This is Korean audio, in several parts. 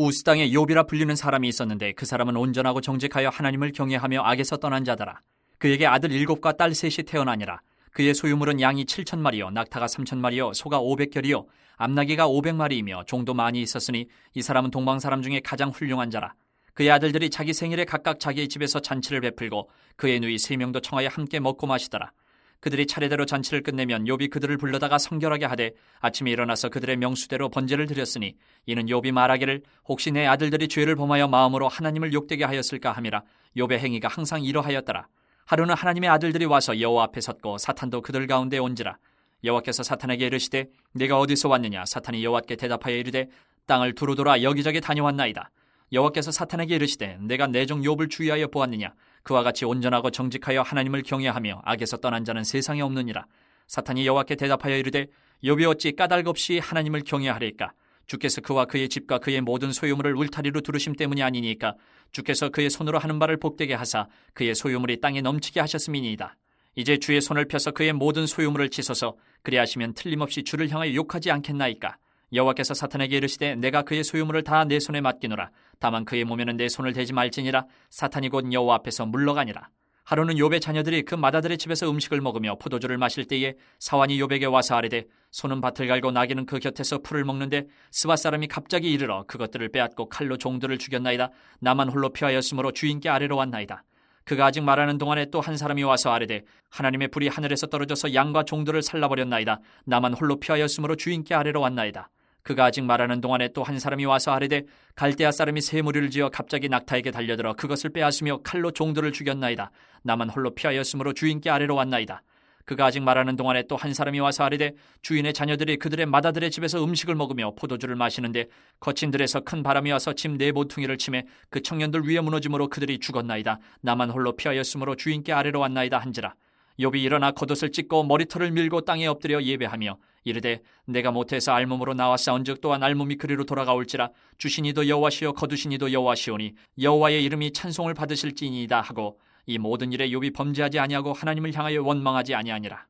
우스 땅에 욥이라 불리는 사람이 있었는데 그 사람은 온전하고 정직하여 하나님을 경외하며 악에서 떠난 자더라. 그에게 아들 일곱과 딸 셋이 태어나니라. 그의 소유물은 양이 칠천 마리요 낙타가 삼천 마리요 소가 오백 결이요 암나기가 오백 마리이며 종도 많이 있었으니 이 사람은 동방 사람 중에 가장 훌륭한 자라. 그의 아들들이 자기 생일에 각각 자기의 집에서 잔치를 베풀고 그의 누이 세 명도 청하여 함께 먹고 마시더라. 그들이 차례대로 잔치를 끝내면 욥이 그들을 불러다가 성결하게 하되 아침에 일어나서 그들의 명수대로 번제를 드렸으니 이는 욥이 말하기를 혹시 내 아들들이 죄를 범하여 마음으로 하나님을 욕되게 하였을까 함이라 욥의 행위가 항상 이러하였더라. 하루는 하나님의 아들들이 와서 여호와 앞에 섰고 사탄도 그들 가운데 온지라. 여호와께서 사탄에게 이르시되 내가 어디서 왔느냐? 사탄이 여호와께 대답하여 이르되 땅을 두루 돌아 여기저기 다녀왔나이다. 여호와께서 사탄에게 이르시되 내가 내 종 욥을 주의하여 보았느냐 그와 같이 온전하고 정직하여 하나님을 경외하며 악에서 떠난 자는 세상에 없느니라. 사탄이 여호와께 대답하여 이르되 욥이 어찌 까닭 없이 하나님을 경외하리까? 주께서 그와 그의 집과 그의 모든 소유물을 울타리로 두르심 때문이 아니니까 주께서 그의 손으로 하는 바를 복되게 하사 그의 소유물이 땅에 넘치게 하셨음이니이다. 이제 주의 손을 펴서 그의 모든 소유물을 치소서 그리하시면 틀림없이 주를 향하여 욕하지 않겠나이까? 여호와께서 사탄에게 이르시되 내가 그의 소유물을 다 내 손에 맡기노라 다만 그의 몸에는 내 손을 대지 말지니라. 사탄이 곧 여호와 앞에서 물러가니라. 하루는 욥의 자녀들이 그 마다들의 집에서 음식을 먹으며 포도주를 마실 때에 사환이 욥에게 와서 아뢰되 소는 밭을 갈고 나귀는 그 곁에서 풀을 먹는데 스바 사람이 갑자기 이르러 그것들을 빼앗고 칼로 종들을 죽였나이다. 나만 홀로 피하였으므로 주인께 아래로 왔나이다. 그가 아직 말하는 동안에 또 한 사람이 와서 아뢰되 하나님의 불이 하늘에서 떨어져서 양과 종들을 살라버렸나이다. 나만 홀로 피하였으므로 주인께 아래로 왔나이다 그가 아직 말하는 동안에 또 한 사람이 와서 아뢰되 갈대아 사람이 새 무리를 지어 갑자기 낙타에게 달려들어 그것을 빼앗으며 칼로 종들을 죽였나이다. 나만 홀로 피하였으므로 주인께 아래로 왔나이다. 그가 아직 말하는 동안에 또 한 사람이 와서 아뢰되 주인의 자녀들이 그들의 마다들의 집에서 음식을 먹으며 포도주를 마시는데 거친 들에서 큰 바람이 와서 집 네 모퉁이를 치매 그 청년들 위에 무너짐으로 그들이 죽었나이다. 나만 홀로 피하였으므로 주인께 아래로 왔나이다 한지라. 욥이 일어나 겉옷을 찢고 머리털을 밀고 땅에 엎드려 예배하며 이르되 내가 못해서 알몸으로 나왔사온즉 또한 알몸이 그리로 돌아가올지라. 주신이도 여호와시요 거두신이도 여호와시오니 여호와의 이름이 찬송을 받으실지니이다 하고 이 모든 일에 욥이 범죄하지 아니하고 하나님을 향하여 원망하지 아니하니라.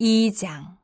2장.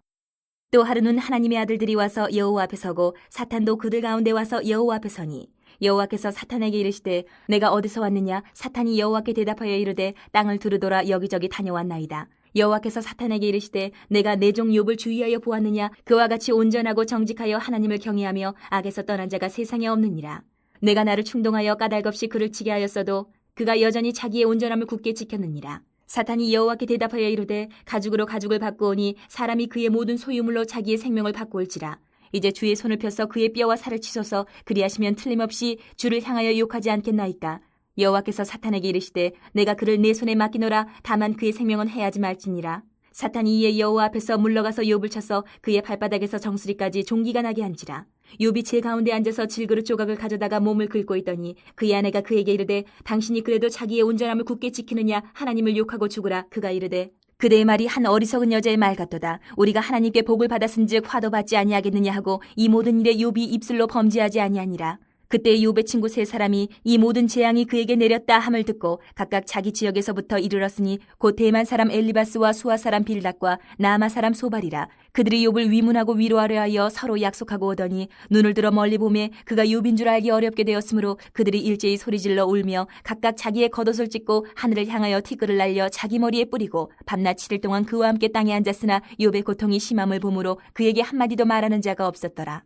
또 하루는 하나님의 아들들이 와서 여호와 앞에 서고 사탄도 그들 가운데 와서 여호와 앞에 서니 여호와께서 사탄에게 이르시되 내가 어디서 왔느냐? 사탄이 여호와께 대답하여 이르되 땅을 두루돌아 여기저기 다녀왔나이다. 여호와께서 사탄에게 이르시되 내가 내 종 욥을 주의하여 보았느냐? 그와 같이 온전하고 정직하여 하나님을 경외하며 악에서 떠난 자가 세상에 없느니라. 내가 나를 충동하여 까닭없이 그를 치게 하였어도 그가 여전히 자기의 온전함을 굳게 지켰느니라. 사탄이 여호와께 대답하여 이르되 가죽으로 가죽을 바꾸오니 사람이 그의 모든 소유물로 자기의 생명을 바꾸올지라 이제 주의 손을 펴서 그의 뼈와 살을 치소서 그리하시면 틀림없이 주를 향하여 욕하지 않겠나이까. 여호와께서 사탄에게 이르시되 내가 그를 내 손에 맡기노라. 다만 그의 생명은 해하지 말지니라. 사탄이 이에 여호와 앞에서 물러가서 욥을 쳐서 그의 발바닥에서 정수리까지 종기가 나게 한지라. 욥이 제 가운데 앉아서 질그릇 조각을 가져다가 몸을 긁고 있더니 그의 아내가 그에게 이르되 당신이 그래도 자기의 온전함을 굳게 지키느냐 하나님을 욕하고 죽으라. 그가 이르되 그대의 말이 한 어리석은 여자의 말 같도다. 우리가 하나님께 복을 받았은즉 화도 받지 아니하겠느냐 하고 이 모든 일에 욥이 입술로 범죄하지 아니하니라. 그때 욥의 친구 세 사람이 이 모든 재앙이 그에게 내렸다 함을 듣고 각각 자기 지역에서부터 이르렀으니 곧 대만 사람 엘리바스와 수아 사람 빌닷과 나마 사람 소발이라. 그들이 욥을 위문하고 위로하려 하여 서로 약속하고 오더니 눈을 들어 멀리 보매 그가 욥인 줄 알기 어렵게 되었으므로 그들이 일제히 소리질러 울며 각각 자기의 겉옷을 찢고 하늘을 향하여 티끌을 날려 자기 머리에 뿌리고 밤낮 7일 동안 그와 함께 땅에 앉았으나 욥의 고통이 심함을 보므로 그에게 한마디도 말하는 자가 없었더라.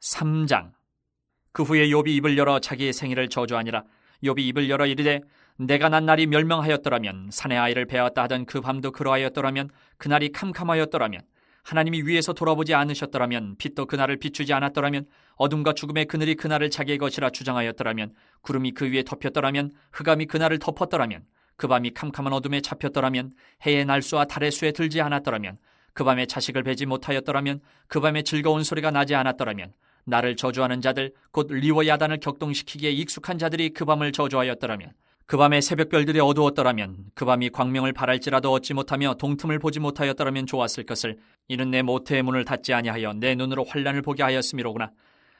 3장 그 후에 욥이 입을 열어 자기의 생일을 저주하니라. 욥이 입을 열어 이르되 내가 난 날이 멸명하였더라면 산의 아이를 베었다 하던 그 밤도 그러하였더라면 그날이 캄캄하였더라면 하나님이 위에서 돌아보지 않으셨더라면 빛도 그날을 비추지 않았더라면 어둠과 죽음의 그늘이 그날을 자기의 것이라 주장하였더라면 구름이 그 위에 덮였더라면 흑암이 그날을 덮었더라면 그 밤이 캄캄한 어둠에 잡혔더라면 해의 날수와 달의 수에 들지 않았더라면 그 밤에 자식을 베지 못하였더라면 그 밤에 즐거운 소리가 나지 않았더라면 나를 저주하는 자들 곧 리워 야단을 격동시키기에 익숙한 자들이 그 밤을 저주하였더라면 그 밤에 새벽별들이 어두웠더라면 그 밤이 광명을 바랄지라도 얻지 못하며 동틈을 보지 못하였더라면 좋았을 것을 이는 내 모태의 문을 닫지 아니하여 내 눈으로 환란을 보게 하였음이로구나.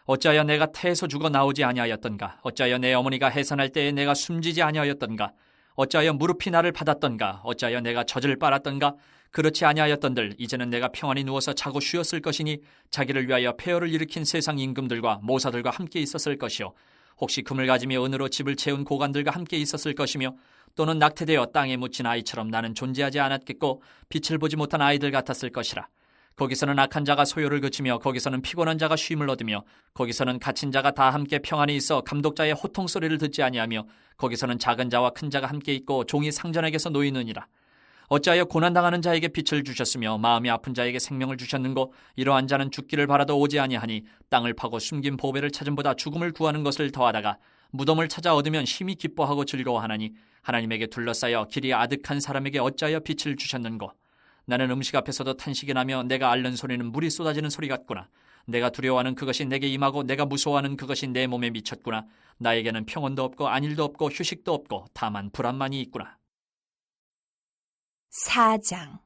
어찌하여 내가 태에서 죽어 나오지 아니하였던가? 어찌하여 내 어머니가 해산할 때에 내가 숨지지 아니하였던가? 어찌하여 무릎이 나를 받았던가? 어찌하여 내가 젖을 빨았던가 그렇지 아니하였던들 이제는 내가 평안히 누워서 자고 쉬었을 것이니 자기를 위하여 폐허를 일으킨 세상 임금들과 모사들과 함께 있었을 것이요. 혹시 금을 가지며 은으로 집을 채운 고관들과 함께 있었을 것이며 또는 낙태되어 땅에 묻힌 아이처럼 나는 존재하지 않았겠고 빛을 보지 못한 아이들 같았을 것이라. 거기서는 악한 자가 소요를 그치며 거기서는 피곤한 자가 쉼을 얻으며 거기서는 갇힌 자가 다 함께 평안히 있어 감독자의 호통 소리를 듣지 아니하며 거기서는 작은 자와 큰 자가 함께 있고 종이 상전에게서 놓이느니라 어찌하여 고난당하는 자에게 빛을 주셨으며 마음이 아픈 자에게 생명을 주셨는고? 이러한 자는 죽기를 바라도 오지 아니하니 땅을 파고 숨긴 보배를 찾음보다 죽음을 구하는 것을 더하다가 무덤을 찾아 얻으면 심히 기뻐하고 즐거워하나니 하나님에게 둘러싸여 길이 아득한 사람에게 어찌하여 빛을 주셨는고? 나는 음식 앞에서도 탄식이 나며 내가 앓는 소리는 물이 쏟아지는 소리 같구나. 내가 두려워하는 그것이 내게 임하고 내가 무서워하는 그것이 내 몸에 미쳤구나. 나에게는 평온도 없고 안일도 없고 휴식도 없고 다만 불안만이 있구나 4장.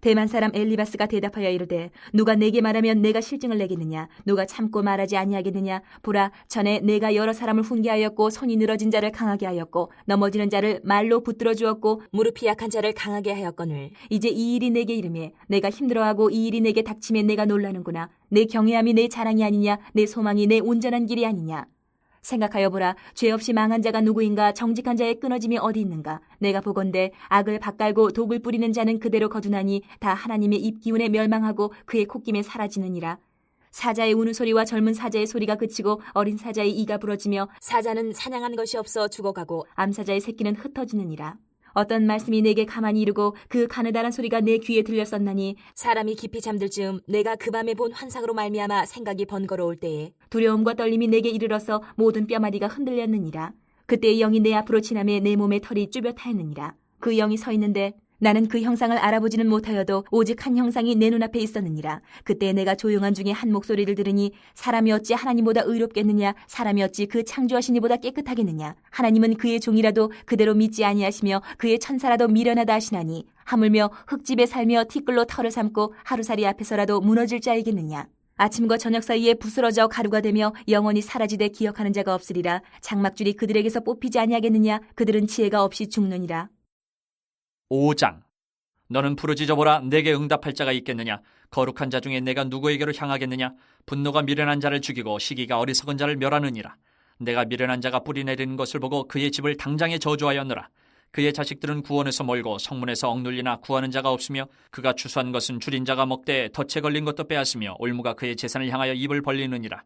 대만 사람 엘리바스가 대답하여 이르되 누가 내게 말하면 내가 실증을 내겠느냐? 누가 참고 말하지 아니하겠느냐? 보라 전에 내가 여러 사람을 훈계하였고 손이 늘어진 자를 강하게 하였고 넘어지는 자를 말로 붙들어 주었고 무릎이 약한 자를 강하게 하였거늘. 이제 이 일이 내게 이름에 내가 힘들어하고 이 일이 내게 닥치면 내가 놀라는구나. 내 경외함이 내 자랑이 아니냐? 내 소망이 내 온전한 길이 아니냐 생각하여 보라. 죄 없이 망한 자가 누구인가? 정직한 자의 끊어짐이 어디 있는가? 내가 보건대 악을 밭갈고 독을 뿌리는 자는 그대로 거두나니 다 하나님의 입기운에 멸망하고 그의 콧김에 사라지느니라. 사자의 우는 소리와 젊은 사자의 소리가 그치고 어린 사자의 이가 부러지며 사자는 사냥한 것이 없어 죽어가고 암사자의 새끼는 흩어지느니라 어떤 말씀이 내게 가만히 이르고 그 가느다란 소리가 내 귀에 들렸었나니 사람이 깊이 잠들 즈음 내가 그 밤에 본 환상으로 말미암아 생각이 번거로울 때에 두려움과 떨림이 내게 이르러서 모든 뼈마디가 흔들렸느니라. 그때 영이 내 앞으로 지나매 내 몸에 털이 쭈뼛하였느니라. 그 영이 서 있는데 나는 그 형상을 알아보지는 못하여도 오직 한 형상이 내 눈앞에 있었느니라. 그때 내가 조용한 중에 한 목소리를 들으니 사람이 어찌 하나님보다 의롭겠느냐? 사람이 어찌 그 창조하신 이보다 깨끗하겠느냐? 하나님은 그의 종이라도 그대로 믿지 아니하시며 그의 천사라도 미련하다 하시나니 하물며 흙집에 살며 티끌로 털을 삼고 하루살이 앞에서라도 무너질 자이겠느냐? 아침과 저녁 사이에 부스러져 가루가 되며 영원히 사라지되 기억하는 자가 없으리라. 장막줄이 그들에게서 뽑히지 아니하겠느냐? 그들은 지혜가 없이 죽느니라 5장. 너는 부르짖어 보라 내게 응답할 자가 있겠느냐? 거룩한 자 중에 내가 누구에게로 향하겠느냐? 분노가 미련한 자를 죽이고 시기가 어리석은 자를 멸하느니라. 내가 미련한 자가 뿌리 내리는 것을 보고 그의 집을 당장에 저주하였노라. 그의 자식들은 구원에서 멀고 성문에서 억눌리나 구하는 자가 없으며 그가 추수한 것은 줄인 자가 먹되 덫에 걸린 것도 빼앗으며 올무가 그의 재산을 향하여 입을 벌리느니라.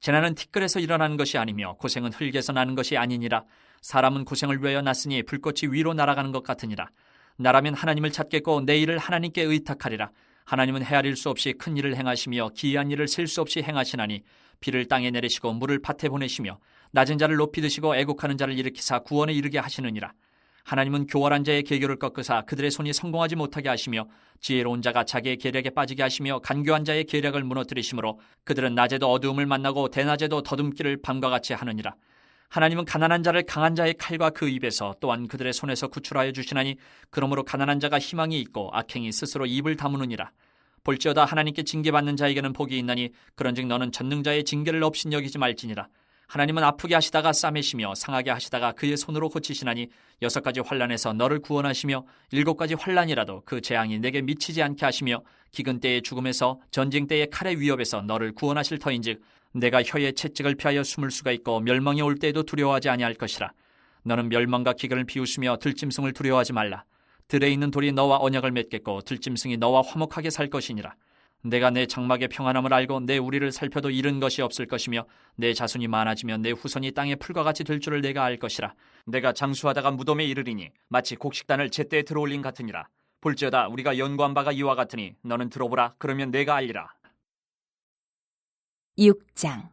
재난은 티끌에서 일어나는 것이 아니며 고생은 흙에서 나는 것이 아니니라. 사람은 고생을 위하여 났으니 불꽃이 위로 날아가는 것 같으니라 나라면 하나님을 찾겠고 내 일을 하나님께 의탁하리라. 하나님은 헤아릴 수 없이 큰 일을 행하시며 기이한 일을 셀 수 없이 행하시나니 비를 땅에 내리시고 물을 밭에 보내시며 낮은 자를 높이 드시고 애국하는 자를 일으키사 구원에 이르게 하시느니라. 하나님은 교활한 자의 계교를 꺾으사 그들의 손이 성공하지 못하게 하시며 지혜로운 자가 자기의 계략에 빠지게 하시며 간교한 자의 계략을 무너뜨리시므로 그들은 낮에도 어두움을 만나고 대낮에도 더듬기를 밤과 같이 하느니라. 하나님은 가난한 자를 강한 자의 칼과 그 입에서 또한 그들의 손에서 구출하여 주시나니 그러므로 가난한 자가 희망이 있고 악행이 스스로 입을 다무느니라. 볼지어다 하나님께 징계받는 자에게는 복이 있나니 그런즉 너는 전능자의 징계를 없인 여기지 말지니라. 하나님은 아프게 하시다가 싸매시며 상하게 하시다가 그의 손으로 고치시나니 여섯 가지 환란에서 너를 구원하시며 일곱 가지 환란이라도 그 재앙이 내게 미치지 않게 하시며 기근 때의 죽음에서 전쟁 때의 칼의 위협에서 너를 구원하실 터인즉 내가 혀의 채찍을 피하여 숨을 수가 있고 멸망이 올 때에도 두려워하지 아니할 것이라. 너는 멸망과 기근을 비웃으며 들짐승을 두려워하지 말라. 들에 있는 돌이 너와 언약을 맺겠고 들짐승이 너와 화목하게 살 것이니라. 내가 내 장막의 평안함을 알고 내 우리를 살펴도 잃은 것이 없을 것이며 내 자손이 많아지면 내 후손이 땅의 풀과 같이 될 줄을 내가 알 것이라. 내가 장수하다가 무덤에 이르리니 마치 곡식단을 제때에 들어올린 같으니라. 볼지어다 우리가 연구한 바가 이와 같으니 너는 들어보라 그러면 내가 알리라. 6장.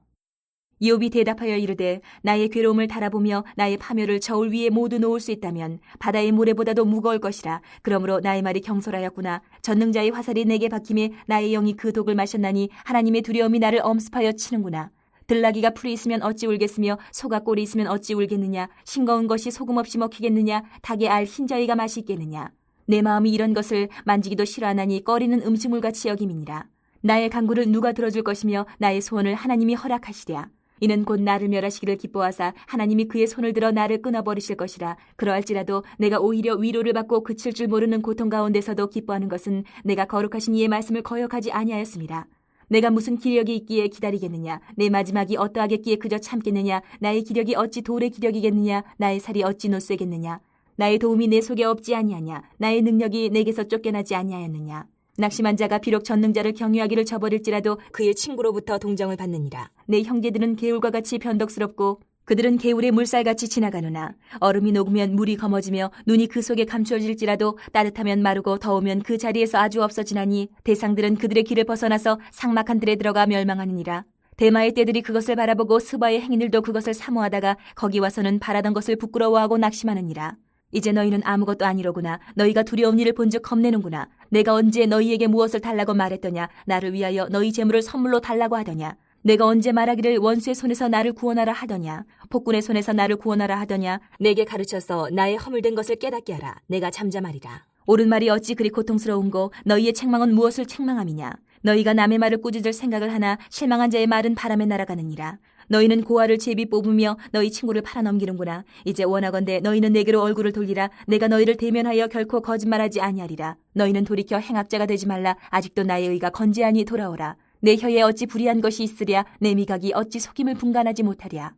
욥이 대답하여 이르되 나의 괴로움을 달아보며 나의 파멸을 저울 위에 모두 놓을 수 있다면 바다의 모래보다도 무거울 것이라. 그러므로 나의 말이 경솔하였구나. 전능자의 화살이 내게 박힘에 나의 영이 그 독을 마셨나니 하나님의 두려움이 나를 엄습하여 치는구나. 들나귀가 풀이 있으면 어찌 울겠으며 소가 꼴이 있으면 어찌 울겠느냐? 싱거운 것이 소금 없이 먹히겠느냐? 닭의 알 흰저희가 맛이 있겠느냐? 내 마음이 이런 것을 만지기도 싫어하나니 꺼리는 음식물같이 여김이니라 나의 간구를 누가 들어줄 것이며 나의 소원을 하나님이 허락하시랴. 이는 곧 나를 멸하시기를 기뻐하사 하나님이 그의 손을 들어 나를 끊어버리실 것이라 그러할지라도 내가 오히려 위로를 받고 그칠 줄 모르는 고통 가운데서도 기뻐하는 것은 내가 거룩하신 이의 말씀을 거역하지 아니하였습니다. 내가 무슨 기력이 있기에 기다리겠느냐? 내 마지막이 어떠하겠기에 그저 참겠느냐? 나의 기력이 어찌 돌의 기력이겠느냐? 나의 살이 어찌 노쇠겠느냐? 나의 도움이 내 속에 없지 아니하냐? 나의 능력이 내게서 쫓겨나지 아니하였느냐? 낙심한 자가 비록 전능자를 경유하기를 저버릴지라도 그의 친구로부터 동정을 받느니라. 내 형제들은 개울과 같이 변덕스럽고 그들은 개울의 물살같이 지나가느나 얼음이 녹으면 물이 검어지며 눈이 그 속에 감추어질지라도 따뜻하면 마르고 더우면 그 자리에서 아주 없어지나니 대상들은 그들의 길을 벗어나서 상막한 들에 들어가 멸망하느니라. 대마의 떼들이 그것을 바라보고 스바의 행인들도 그것을 사모하다가 거기 와서는 바라던 것을 부끄러워하고 낙심하느니라. 이제 너희는 아무것도 아니로구나. 너희가 두려운 일을 본즉 겁내는구나. 내가 언제 너희에게 무엇을 달라고 말했더냐. 나를 위하여 너희 재물을 선물로 달라고 하더냐. 내가 언제 말하기를 원수의 손에서 나를 구원하라 하더냐. 폭군의 손에서 나를 구원하라 하더냐. 내게 가르쳐서 나의 허물된 것을 깨닫게 하라. 내가 잠잠하리라. 옳은 말이 어찌 그리 고통스러운고 너희의 책망은 무엇을 책망함이냐. 너희가 남의 말을 꾸짖을 생각을 하나 실망한 자의 말은 바람에 날아가느니라. 너희는 고아를 제비 뽑으며 너희 친구를 팔아넘기는구나. 이제 원하건대 너희는 내게로 얼굴을 돌리라. 내가 너희를 대면하여 결코 거짓말하지 아니하리라. 너희는 돌이켜 행악자가 되지 말라. 아직도 나의 의가 건재하니 돌아오라. 내 혀에 어찌 불의한 것이 있으랴. 내 미각이 어찌 속임을 분간하지 못하랴.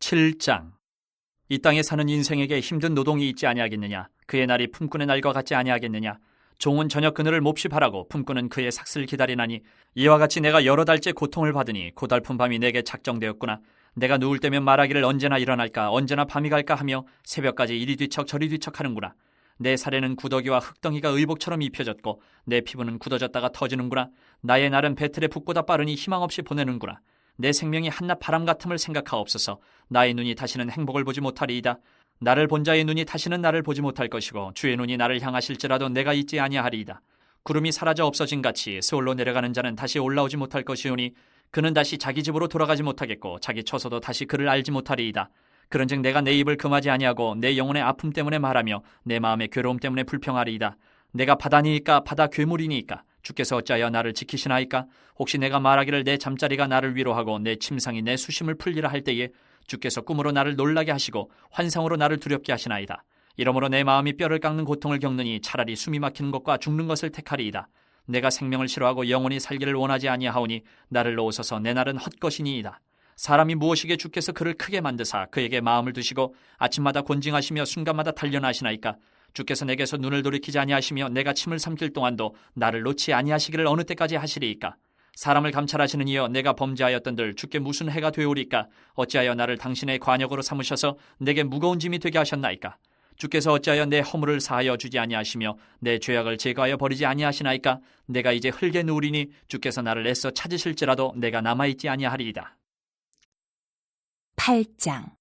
7장 이 땅에 사는 인생에게 힘든 노동이 있지 아니하겠느냐 그의 날이 품꾼의 날과 같지 아니하겠느냐 종은 저녁 그늘을 몹시 바라고 품꾼은 그의 삭슬 기다리나니 이와 같이 내가 여러 달째 고통을 받으니 고달픈 밤이 내게 작정되었구나 내가 누울 때면 말하기를 언제나 일어날까 언제나 밤이 갈까 하며 새벽까지 이리 뒤척 저리 뒤척 하는구나 내 살에는 구더기와 흙덩이가 의복처럼 입혀졌고 내 피부는 굳어졌다가 터지는구나 나의 날은 배틀에 붙고다 빠르니 희망 없이 보내는구나 내 생명이 한낱 바람 같음을 생각하옵소서. 나의 눈이 다시는 행복을 보지 못하리이다. 나를 본 자의 눈이 다시는 나를 보지 못할 것이고 주의 눈이 나를 향하실지라도 내가 있지 아니하리이다. 구름이 사라져 없어진 같이 서울로 내려가는 자는 다시 올라오지 못할 것이오니 그는 다시 자기 집으로 돌아가지 못하겠고 자기 처소도 다시 그를 알지 못하리이다. 그런즉 내가 내 입을 금하지 아니하고 내 영혼의 아픔 때문에 말하며 내 마음의 괴로움 때문에 불평하리이다. 내가 바다니이까 바다 괴물이니이까 주께서 어찌하여 나를 지키시나이까? 혹시 내가 말하기를 내 잠자리가 나를 위로하고 내 침상이 내 수심을 풀리라 할 때에 주께서 꿈으로 나를 놀라게 하시고 환상으로 나를 두렵게 하시나이다. 이러므로 내 마음이 뼈를 깎는 고통을 겪느니 차라리 숨이 막히는 것과 죽는 것을 택하리이다. 내가 생명을 싫어하고 영원히 살기를 원하지 아니하오니 나를 놓으소서 내 날은 헛것이니이다. 사람이 무엇이게 주께서 그를 크게 만드사 그에게 마음을 두시고 아침마다 곤징하시며 순간마다 단련하시나이까 주께서 내게서 눈을 돌이키지 아니하시며 내가 침을 삼킬 동안도 나를 놓지 아니하시기를 어느 때까지 하시리이까 사람을 감찰하시는 이여 내가 범죄하였던들 주께 무슨 해가 되오리까? 어찌하여 나를 당신의 관역으로 삼으셔서 내게 무거운 짐이 되게 하셨나이까? 주께서 어찌하여 내 허물을 사하여 주지 아니하시며 내 죄악을 제거하여 버리지 아니하시나이까? 내가 이제 흙에 누우리니 주께서 나를 애써 찾으실지라도 내가 남아 있지 아니하리이다. 8장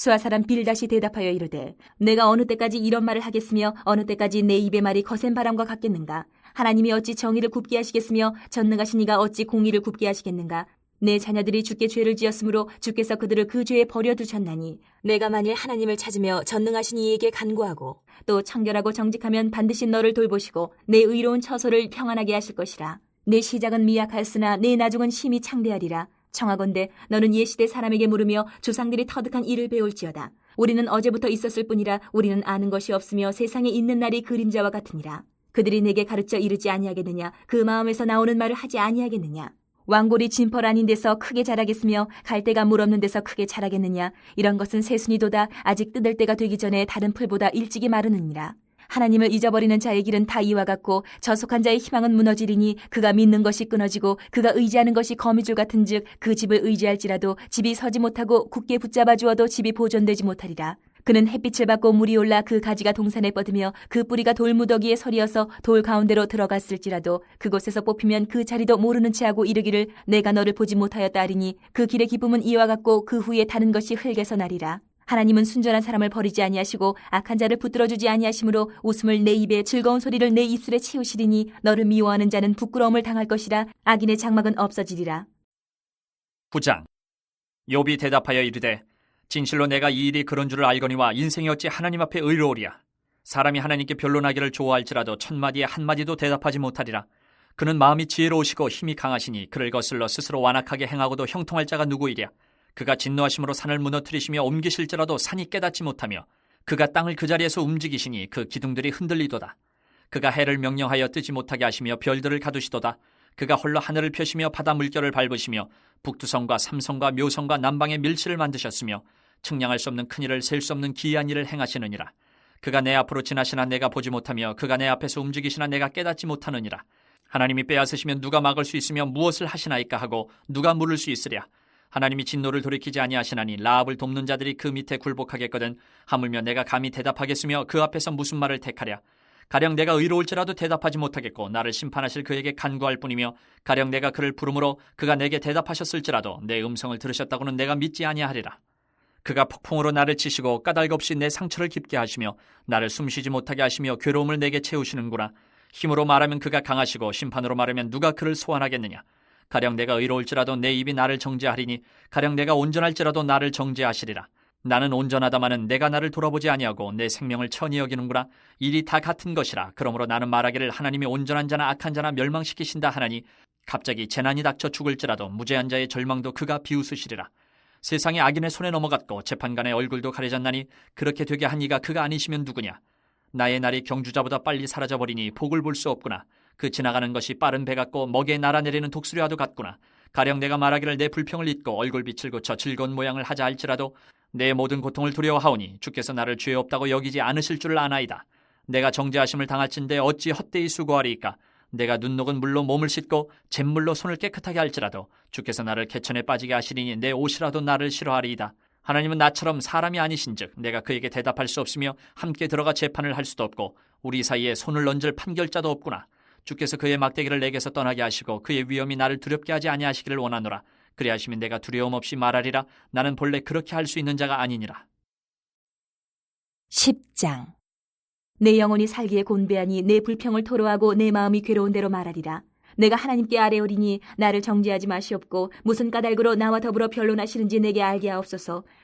수아 사람 빌다시 대답하여 이르되 내가 어느 때까지 이런 말을 하겠으며 어느 때까지 내 입의 말이 거센 바람과 같겠는가? 하나님이 어찌 정의를 굽게 하시겠으며 전능하신 이가 어찌 공의를 굽게 하시겠는가? 내 자녀들이 주께 죄를 지었으므로 주께서 그들을 그 죄에 버려두셨나니 내가 만일 하나님을 찾으며 전능하신 이에게 간구하고 또 청결하고 정직하면 반드시 너를 돌보시고 내 의로운 처소를 평안하게 하실 것이라. 내 시작은 미약하였으나 내 나중은 심히 창대하리라 청하건대 너는 예시대 사람에게 물으며 조상들이 터득한 일을 배울지어다. 우리는 어제부터 있었을 뿐이라 우리는 아는 것이 없으며 세상에 있는 날이 그림자와 같으니라. 그들이 내게 가르쳐 이르지 아니하겠느냐? 그 마음에서 나오는 말을 하지 아니하겠느냐? 왕골이 진펄 아닌 데서 크게 자라겠으며 갈대가 물 없는 데서 크게 자라겠느냐? 이런 것은 새순이도다 아직 뜯을 때가 되기 전에 다른 풀보다 일찍이 마르느니라. 하나님을 잊어버리는 자의 길은 다 이와 같고 저속한 자의 희망은 무너지리니 그가 믿는 것이 끊어지고 그가 의지하는 것이 거미줄 같은즉 그 집을 의지할지라도 집이 서지 못하고 굳게 붙잡아 주어도 집이 보존되지 못하리라. 그는 햇빛을 받고 물이 올라 그 가지가 동산에 뻗으며 그 뿌리가 돌무더기에 서리어서 돌 가운데로 들어갔을지라도 그곳에서 뽑히면 그 자리도 모르는 채 하고 이르기를 내가 너를 보지 못하였다 하리니 그 길의 기쁨은 이와 같고 그 후에 다른 것이 흙에서 나리라. 하나님은 순전한 사람을 버리지 아니하시고 악한 자를 붙들어 주지 아니하심으로 웃음을 내 입에 즐거운 소리를 내 입술에 채우시리니 너를 미워하는 자는 부끄러움을 당할 것이라 악인의 장막은 없어지리라. 9장. 욥이 대답하여 이르되 진실로 내가 이 일이 그런 줄을 알거니와 인생이 어찌 하나님 앞에 의로우랴 사람이 하나님께 변론하기를 좋아할지라도 첫 마디에 한 마디도 대답하지 못하리라. 그는 마음이 지혜로우시고 힘이 강하시니 그를 거슬러 스스로 완악하게 행하고도 형통할 자가 누구이랴 그가 진노하심으로 산을 무너뜨리시며 옮기실지라도 산이 깨닫지 못하며 그가 땅을 그 자리에서 움직이시니 그 기둥들이 흔들리도다. 그가 해를 명령하여 뜨지 못하게 하시며 별들을 가두시도다. 그가 홀로 하늘을 펴시며 바다 물결을 밟으시며 북두성과 삼성과 묘성과 남방의 밀실을 만드셨으며 측량할 수 없는 큰 일을 셀 수 없는 기이한 일을 행하시느니라. 그가 내 앞으로 지나시나 내가 보지 못하며 그가 내 앞에서 움직이시나 내가 깨닫지 못하느니라. 하나님이 빼앗으시면 누가 막을 수 있으며 무엇을 하시나이까 하고 누가 물을 수 있으랴 하나님이 진노를 돌이키지 아니하시나니 라합을 돕는 자들이 그 밑에 굴복하겠거든. 하물며 내가 감히 대답하겠으며 그 앞에서 무슨 말을 택하랴? 가령 내가 의로울지라도 대답하지 못하겠고 나를 심판하실 그에게 간구할 뿐이며 가령 내가 그를 부르므로 그가 내게 대답하셨을지라도 내 음성을 들으셨다고는 내가 믿지 아니하리라. 그가 폭풍으로 나를 치시고 까닭 없이 내 상처를 깊게 하시며 나를 숨쉬지 못하게 하시며 괴로움을 내게 채우시는구나. 힘으로 말하면 그가 강하시고 심판으로 말하면 누가 그를 소환하겠느냐 가령 내가 의로울지라도 내 입이 나를 정죄하리니 가령 내가 온전할지라도 나를 정죄하시리라. 나는 온전하다마는 내가 나를 돌아보지 아니하고 내 생명을 천히 여기는구나. 일이 다 같은 것이라. 그러므로 나는 말하기를 하나님이 온전한 자나 악한 자나 멸망시키신다 하나니 갑자기 재난이 닥쳐 죽을지라도 무죄한 자의 절망도 그가 비웃으시리라. 세상의 악인의 손에 넘어갔고 재판관의 얼굴도 가려졌나니 그렇게 되게 한 이가 그가 아니시면 누구냐? 나의 날이 경주자보다 빨리 사라져버리니 복을 볼 수 없구나 그 지나가는 것이 빠른 배 같고 먹에 날아내리는 독수리와도 같구나 가령 내가 말하기를 내 불평을 잊고 얼굴빛을 고쳐 즐거운 모양을 하자 할지라도 내 모든 고통을 두려워하오니 주께서 나를 죄 없다고 여기지 않으실 줄을 아나이다. 내가 정죄하심을 당할진대 어찌 헛되이 수고하리이까. 내가 눈 녹은 물로 몸을 씻고 잿물로 손을 깨끗하게 할지라도 주께서 나를 개천에 빠지게 하시리니 내 옷이라도 나를 싫어하리이다. 하나님은 나처럼 사람이 아니신즉 내가 그에게 대답할 수 없으며 함께 들어가 재판을 할 수도 없고 우리 사이에 손을 얹을 판결자도 없구나. 주께서 그의 막대기를 내게서 떠나게 하시고 그의 위험이 나를 두렵게 하지 아니하시기를 원하노라. 그리하시면 내가 두려움 없이 말하리라. 나는 본래 그렇게 할 수 있는 자가 아니니라. 10장 내 영혼이 살기에 곤배하니 내 불평을 토로하고 내 마음이 괴로운 대로 말하리라. 내가 하나님께 아뢰오리니 나를 정죄하지 마시옵고 무슨 까닭으로 나와 더불어 변론하시는지 내게 알게 하옵소서.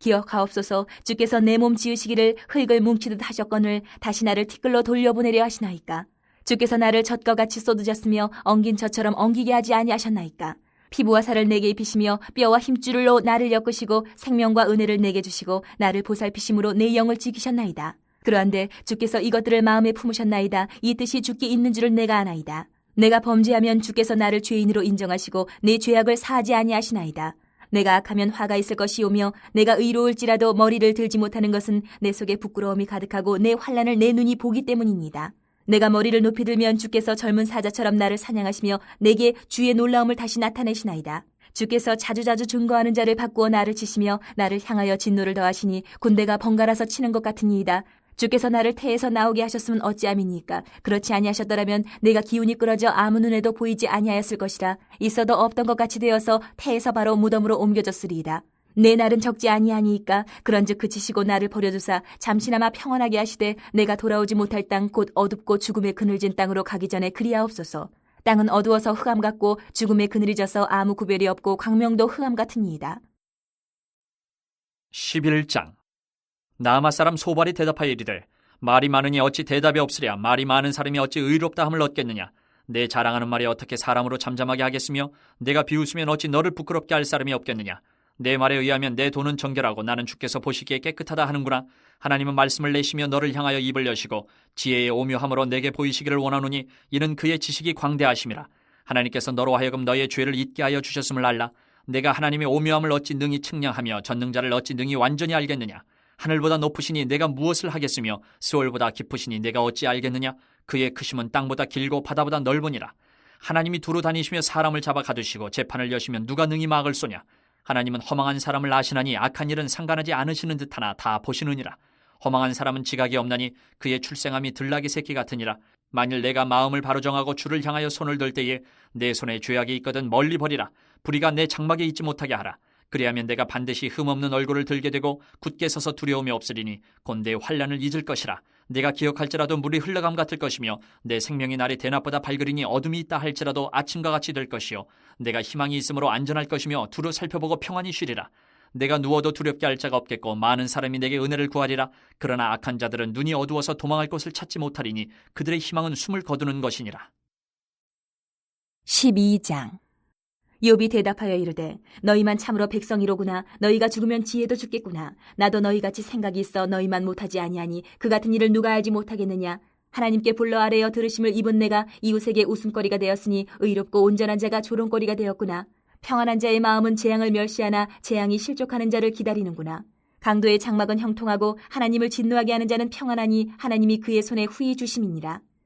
기억하옵소서 주께서 내 몸 지으시기를 흙을 뭉치듯 하셨거늘 다시 나를 티끌로 돌려보내려 하시나이까. 주께서 나를 젖과 같이 쏟으셨으며 엉긴 젖처럼 엉기게 하지 아니하셨나이까. 피부와 살을 내게 입히시며 뼈와 힘줄로 나를 엮으시고 생명과 은혜를 내게 주시고 나를 보살피심으로 내 영을 지키셨나이다. 그러한데 주께서 이것들을 마음에 품으셨나이다. 이 뜻이 주께 있는 줄을 내가 아나이다. 내가 범죄하면 주께서 나를 죄인으로 인정하시고 내 죄악을 사하지 아니하시나이다. 내가 악하면 화가 있을 것이오며 내가 의로울지라도 머리를 들지 못하는 것은 내 속에 부끄러움이 가득하고 내 환란을 내 눈이 보기 때문입니다. 내가 머리를 높이 들면 주께서 젊은 사자처럼 나를 사냥하시며 내게 주의 놀라움을 다시 나타내시나이다. 주께서 자주자주 증거하는 자를 바꾸어 나를 치시며 나를 향하여 진노를 더하시니 군대가 번갈아서 치는 것 같으니이다. 주께서 나를 태에서 나오게 하셨으면 어찌함이니까? 그렇지 아니하셨더라면 내가 기운이 끌어져 아무 눈에도 보이지 아니하였을 것이라. 있어도 없던 것 같이 되어서 태에서 바로 무덤으로 옮겨졌으리이다. 내 날은 적지 아니하니까? 그런즉 그치시고 나를 버려두사 잠시나마 평안하게 하시되 내가 돌아오지 못할 땅 곧 어둡고 죽음의 그늘진 땅으로 가기 전에 그리하옵소서. 땅은 어두워서 흑암 같고 죽음의 그늘이 져서 아무 구별이 없고 광명도 흑암 같으니이다. 11장 나아마 사람 소발이 대답하여 이르되 말이 많으니 어찌 대답이 없으랴. 말이 많은 사람이 어찌 의롭다 함을 얻겠느냐. 내 자랑하는 말이 어떻게 사람으로 잠잠하게 하겠으며 내가 비웃으면 어찌 너를 부끄럽게 할 사람이 없겠느냐. 내 말에 의하면 내 돈은 정결하고 나는 주께서 보시기에 깨끗하다 하는구나. 하나님은 말씀을 내시며 너를 향하여 입을 여시고 지혜의 오묘함으로 내게 보이시기를 원하노니 이는 그의 지식이 광대하심이라. 하나님께서 너로 하여금 너의 죄를 잊게 하여 주셨음을 알라. 내가 하나님의 오묘함을 어찌 능히 측량하며 전능자를 어찌 능히 완전히 알겠느냐 하늘보다 높으시니 내가 무엇을 하겠으며 스월보다 깊으시니 내가 어찌 알겠느냐? 그의 크심은 땅보다 길고 바다보다 넓으니라. 하나님이 두루 다니시며 사람을 잡아 가두시고 재판을 여시면 누가 능히 막을 쏘냐? 하나님은 허망한 사람을 아시나니 악한 일은 상관하지 않으시는 듯하나 다 보시느니라. 허망한 사람은 지각이 없나니 그의 출생함이 들나귀 새끼 같으니라. 만일 내가 마음을 바로 정하고 주를 향하여 손을 들 때에 내 손에 죄악이 있거든 멀리 버리라. 불의가 내 장막에 있지 못하게 하라 그리하면 내가 반드시 흠없는 얼굴을 들게 되고 굳게 서서 두려움이 없으리니 곧내 환란을 잊을 것이라. 내가 기억할지라도 물이 흘러감 같을 것이며 내 생명의 날이 대낮보다 밝으리니 어둠이 있다 할지라도 아침과 같이 될 것이요 내가 희망이 있으므로 안전할 것이며 두루 살펴보고 평안히 쉬리라. 내가 누워도 두렵게 할 자가 없겠고 많은 사람이 내게 은혜를 구하리라. 그러나 악한 자들은 눈이 어두워서 도망할 곳을 찾지 못하리니 그들의 희망은 숨을 거두는 것이니라. 12장 욥이 대답하여 이르되 너희만 참으로 백성이로구나. 너희가 죽으면 지혜도 죽겠구나. 나도 너희같이 생각이 있어 너희만 못하지 아니하니 그 같은 일을 누가 알지 못하겠느냐? 하나님께 불러 아뢰어 들으심을 입은 내가 이웃에게 웃음거리가 되었으니 의롭고 온전한 자가 조롱거리가 되었구나. 평안한 자의 마음은 재앙을 멸시하나 재앙이 실족하는 자를 기다리는구나. 강도의 장막은 형통하고 하나님을 진노하게 하는 자는 평안하니 하나님이 그의 손에 후히 주심이니라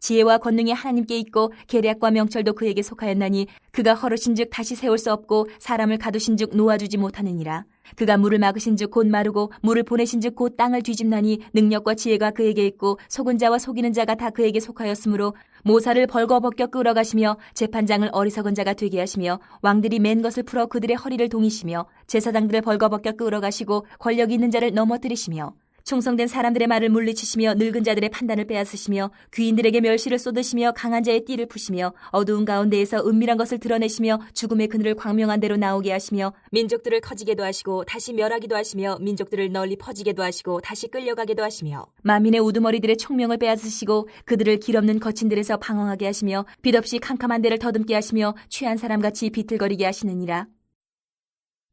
지혜와 권능이 하나님께 있고 계략과 명철도 그에게 속하였나니 그가 허르신즉 다시 세울 수 없고 사람을 가두신즉 놓아주지 못하느니라. 그가 물을 막으신즉 곧 마르고 물을 보내신즉 곧 땅을 뒤집나니 능력과 지혜가 그에게 있고 속은 자와 속이는 자가 다 그에게 속하였으므로 모사를 벌거벗겨 끌어가시며 재판장을 어리석은 자가 되게 하시며 왕들이 맨 것을 풀어 그들의 허리를 동이시며 제사장들을 벌거벗겨 끌어가시고 권력 있는 자를 넘어뜨리시며 충성된 사람들의 말을 물리치시며 늙은 자들의 판단을 빼앗으시며 귀인들에게 멸시를 쏟으시며 강한 자의 띠를 푸시며 어두운 가운데에서 은밀한 것을 드러내시며 죽음의 그늘을 광명한 대로 나오게 하시며 민족들을 커지게도 하시고 다시 멸하기도 하시며 민족들을 널리 퍼지게도 하시고 다시 끌려가게도 하시며 만민의 우두머리들의 총명을 빼앗으시고 그들을 길없는 거친들에서 방황하게 하시며 빛없이 캄캄한 데를 더듬게 하시며 취한 사람같이 비틀거리게 하시느니라.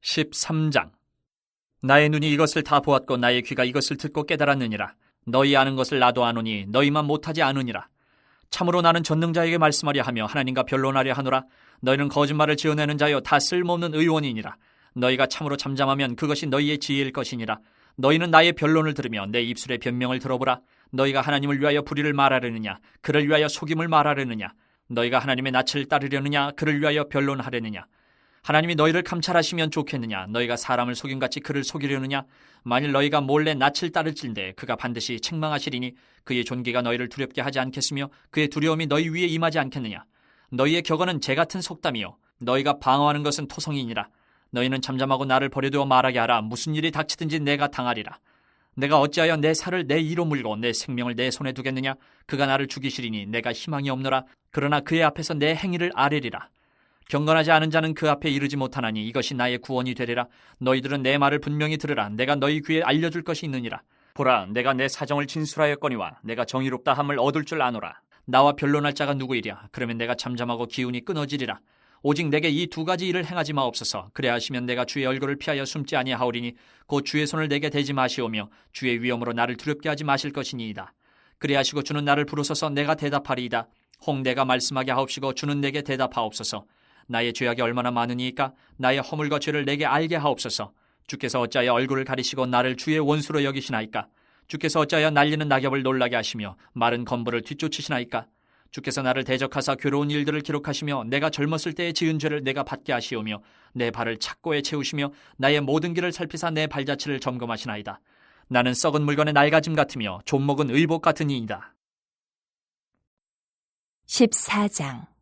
13장 나의 눈이 이것을 다 보았고 나의 귀가 이것을 듣고 깨달았느니라. 너희 아는 것을 나도 아노니 너희만 못하지 않으니라. 참으로 나는 전능자에게 말씀하려 하며 하나님과 변론하려 하노라. 너희는 거짓말을 지어내는 자여 다 쓸모없는 의원이니라. 너희가 참으로 잠잠하면 그것이 너희의 지혜일 것이니라. 너희는 나의 변론을 들으며 내 입술의 변명을 들어보라. 너희가 하나님을 위하여 불의를 말하려느냐? 그를 위하여 속임을 말하려느냐? 너희가 하나님의 낯을 따르려느냐? 그를 위하여 변론하려느냐? 하나님이 너희를 감찰하시면 좋겠느냐? 너희가 사람을 속임같이 그를 속이려느냐? 만일 너희가 몰래 낯을 따를진데 그가 반드시 책망하시리니 그의 존귀가 너희를 두렵게 하지 않겠으며 그의 두려움이 너희 위에 임하지 않겠느냐? 너희의 격언은 재 같은 속담이요 너희가 방어하는 것은 토성이니라. 너희는 잠잠하고 나를 버려두어 말하게 하라. 무슨 일이 닥치든지 내가 당하리라. 내가 어찌하여 내 살을 내 이로 물고 내 생명을 내 손에 두겠느냐? 그가 나를 죽이시리니 내가 희망이 없노라. 그러나 그의 앞에서 내 행위를 아뢰리라. 경건하지 않은 자는 그 앞에 이르지 못하나니 이것이 나의 구원이 되리라. 너희들은 내 말을 분명히 들으라. 내가 너희 귀에 알려줄 것이 있느니라. 보라, 내가 내 사정을 진술하였거니와 내가 정의롭다 함을 얻을 줄 아노라. 나와 변론할 자가 누구이랴? 그러면 내가 잠잠하고 기운이 끊어지리라. 오직 내게 이 두 가지 일을 행하지 마옵소서. 그래 하시면 내가 주의 얼굴을 피하여 숨지 아니하오리니 곧 주의 손을 내게 대지 마시오며 주의 위엄으로 나를 두렵게 하지 마실 것이니이다. 그래 하시고 주는 나를 부르소서 내가 대답하리이다. 홍 내가 말씀하게 하옵시고 주는 내게 대답하옵소서. 나의 죄악이 얼마나 많으니까 나의 허물과 죄를 내게 알게 하옵소서. 주께서 어찌하여 얼굴을 가리시고 나를 주의 원수로 여기시나이까? 주께서 어찌하여 날리는 낙엽을 놀라게 하시며 마른 건물을 뒤쫓으시나이까? 주께서 나를 대적하사 괴로운 일들을 기록하시며 내가 젊었을 때의 지은 죄를 내가 받게 하시오며 내 발을 착고에 채우시며 나의 모든 길을 살피사 내 발자취를 점검하시나이다. 나는 썩은 물건의 낡아짐 같으며 좀 먹은 의복 같은 이이다. 14장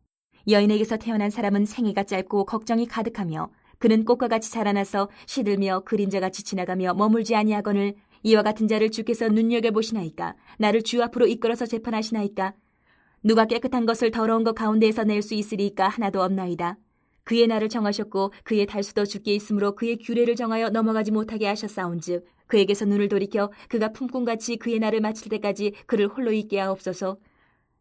여인에게서 태어난 사람은 생애가 짧고 걱정이 가득하며 그는 꽃과 같이 자라나서 시들며 그림자같이 지나가며 머물지 아니하거늘 이와 같은 자를 주께서 눈여겨보시나이까? 나를 주 앞으로 이끌어서 재판하시나이까? 누가 깨끗한 것을 더러운 것 가운데에서 낼 수 있으리까? 하나도 없나이다. 그의 날을 정하셨고 그의 달수도 주께 있으므로 그의 규례를 정하여 넘어가지 못하게 하셨사온즉 그에게서 눈을 돌이켜 그가 품꾼같이 그의 날을 마칠 때까지 그를 홀로 있게 하옵소서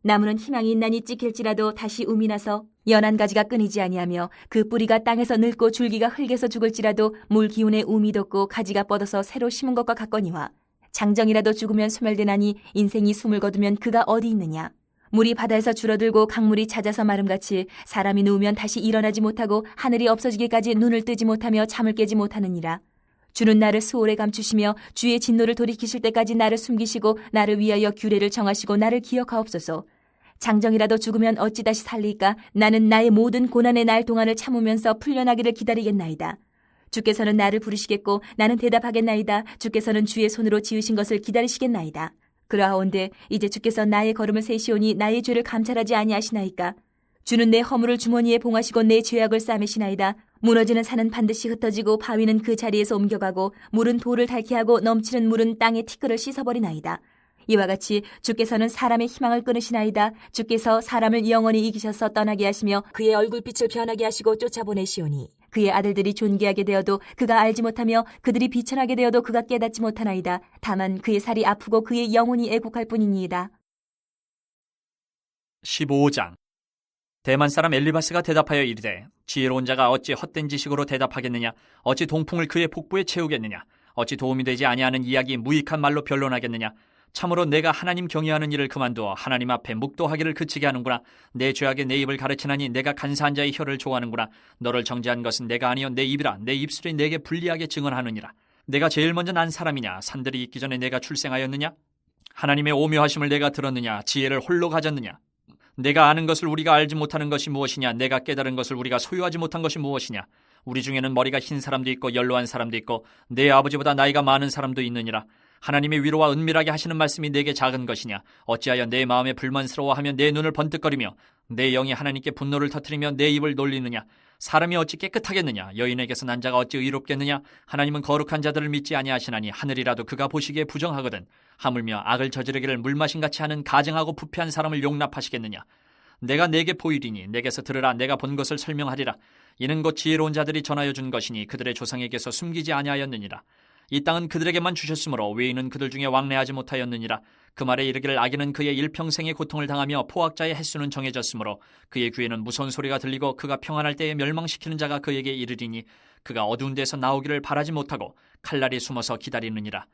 나무는 희망이 있나니 찍힐지라도 다시 um이 나서 연한 가지가 끊이지 아니하며 그 뿌리가 땅에서 늙고 줄기가 흙에서 죽을지라도 물 기운에 um이 돋고 가지가 뻗어서 새로 심은 것과 같거니와 장정이라도 죽으면 소멸되나니 인생이 숨을 거두면 그가 어디 있느냐? 물이 바다에서 줄어들고 강물이 잦아서 마름같이 사람이 누우면 다시 일어나지 못하고 하늘이 없어지기까지 눈을 뜨지 못하며 잠을 깨지 못하느니라 주는 나를 수월에 감추시며 주의 진노를 돌이키실 때까지 나를 숨기시고 나를 위하여 규례를 정하시고 나를 기억하옵소서. 장정이라도 죽으면 어찌 다시 살리까? 나는 나의 모든 고난의 날 동안을 참으면서 풀려나기를 기다리겠나이다. 주께서는 나를 부르시겠고 나는 대답하겠나이다. 주께서는 주의 손으로 지으신 것을 기다리시겠나이다. 그러하온데 이제 주께서 나의 걸음을 세시오니 나의 죄를 감찰하지 아니하시나이까? 주는 내 허물을 주머니에 봉하시고 내 죄악을 싸매시나이다. 무너지는 산은 반드시 흩어지고 바위는 그 자리에서 옮겨가고 물은 돌을 닳게 하고 넘치는 물은 땅의 티끌을 씻어버리나이다. 이와 같이 주께서는 사람의 희망을 끊으시나이다. 주께서 사람을 영원히 이기셔서 떠나게 하시며 그의 얼굴빛을 변하게 하시고 쫓아보내시오니 그의 아들들이 존귀하게 되어도 그가 알지 못하며 그들이 비천하게 되어도 그가 깨닫지 못하나이다. 다만 그의 살이 아프고 그의 영혼이 애국할 뿐이니이다. 15장 대만 사람 엘리바스가 대답하여 이르되 지혜로운 자가 어찌 헛된 지식으로 대답하겠느냐? 어찌 동풍을 그의 복부에 채우겠느냐? 어찌 도움이 되지 아니하는 이야기 무익한 말로 변론하겠느냐? 참으로 내가 하나님 경외하는 일을 그만두어 하나님 앞에 묵도하기를 그치게 하는구나. 내 죄악에 내 입을 가르치나니 내가 간사한 자의 혀를 좋아하는구나. 너를 정죄한 것은 내가 아니요 내 입이라. 내 입술이 내게 불리하게 증언하느니라. 내가 제일 먼저 난 사람이냐? 산들이 있기 전에 내가 출생하였느냐? 하나님의 오묘하심을 내가 들었느냐? 지혜를 홀로 가졌느냐 내가 아는 것을 우리가 알지 못하는 것이 무엇이냐? 내가 깨달은 것을 우리가 소유하지 못한 것이 무엇이냐? 우리 중에는 머리가 흰 사람도 있고 연로한 사람도 있고 내 아버지보다 나이가 많은 사람도 있느니라. 하나님의 위로와 은밀하게 하시는 말씀이 내게 작은 것이냐? 어찌하여 내 마음에 불만스러워하며 내 눈을 번뜩거리며 내 영이 하나님께 분노를 터뜨리며 내 입을 놀리느냐? 사람이 어찌 깨끗하겠느냐? 여인에게서 난 자가 어찌 의롭겠느냐? 하나님은 거룩한 자들을 믿지 아니하시나니 하늘이라도 그가 보시기에 부정하거든. 하물며 악을 저지르기를 물마신 같이 하는 가증하고 부패한 사람을 용납하시겠느냐? 내가 내게 보이리니 내게서 들으라 내가 본 것을 설명하리라. 이는 곧 지혜로운 자들이 전하여 준 것이니 그들의 조상에게서 숨기지 아니하였느니라. 이 땅은 그들에게만 주셨으므로 외인은 그들 중에 왕래하지 못하였느니라. 그 말에 이르기를 악인은 그의 일평생의 고통을 당하며 포악자의 횟수는 정해졌으므로 그의 귀에는 무서운 소리가 들리고 그가 평안할 때에 멸망시키는 자가 그에게 이르리니 그가 어두운 데서 나오기를 바라지 못하고 칼날이 숨어서 기다리느니라.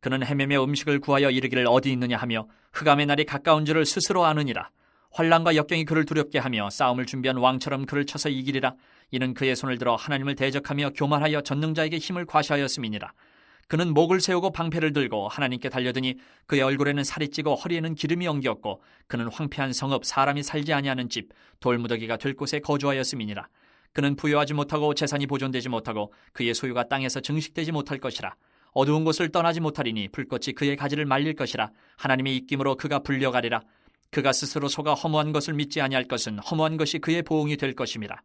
그는 헤매며 음식을 구하여 이르기를 어디 있느냐 하며 흑암의 날이 가까운 줄을 스스로 아느니라. 환란과 역경이 그를 두렵게 하며 싸움을 준비한 왕처럼 그를 쳐서 이기리라. 이는 그의 손을 들어 하나님을 대적하며 교만하여 전능자에게 힘을 과시하였음이니라. 그는 목을 세우고 방패를 들고 하나님께 달려드니 그의 얼굴에는 살이 찌고 허리에는 기름이 엉겼고 그는 황폐한 성읍 사람이 살지 아니하는 집 돌무더기가 될 곳에 거주하였음이니라. 그는 부여하지 못하고 재산이 보존되지 못하고 그의 소유가 땅에서 증식되지 못할 것이라. 어두운 곳을 떠나지 못하리니 불꽃이 그의 가지를 말릴 것이라. 하나님의 입김으로 그가 불려가리라. 그가 스스로 속아 허무한 것을 믿지 아니할 것은 허무한 것이 그의 보응이 될 것임이라.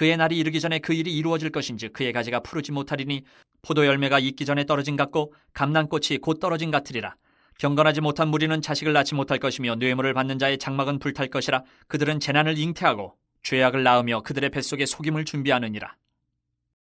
그의 날이 이르기 전에 그 일이 이루어질 것인즉 그의 가지가 푸르지 못하리니 포도 열매가 익기 전에 떨어진 같고 감난꽃이 곧 떨어진 같으리라. 경건하지 못한 무리는 자식을 낳지 못할 것이며 뇌물을 받는 자의 장막은 불탈 것이라. 그들은 재난을 잉태하고 죄악을 낳으며 그들의 뱃속에 속임을 준비하느니라.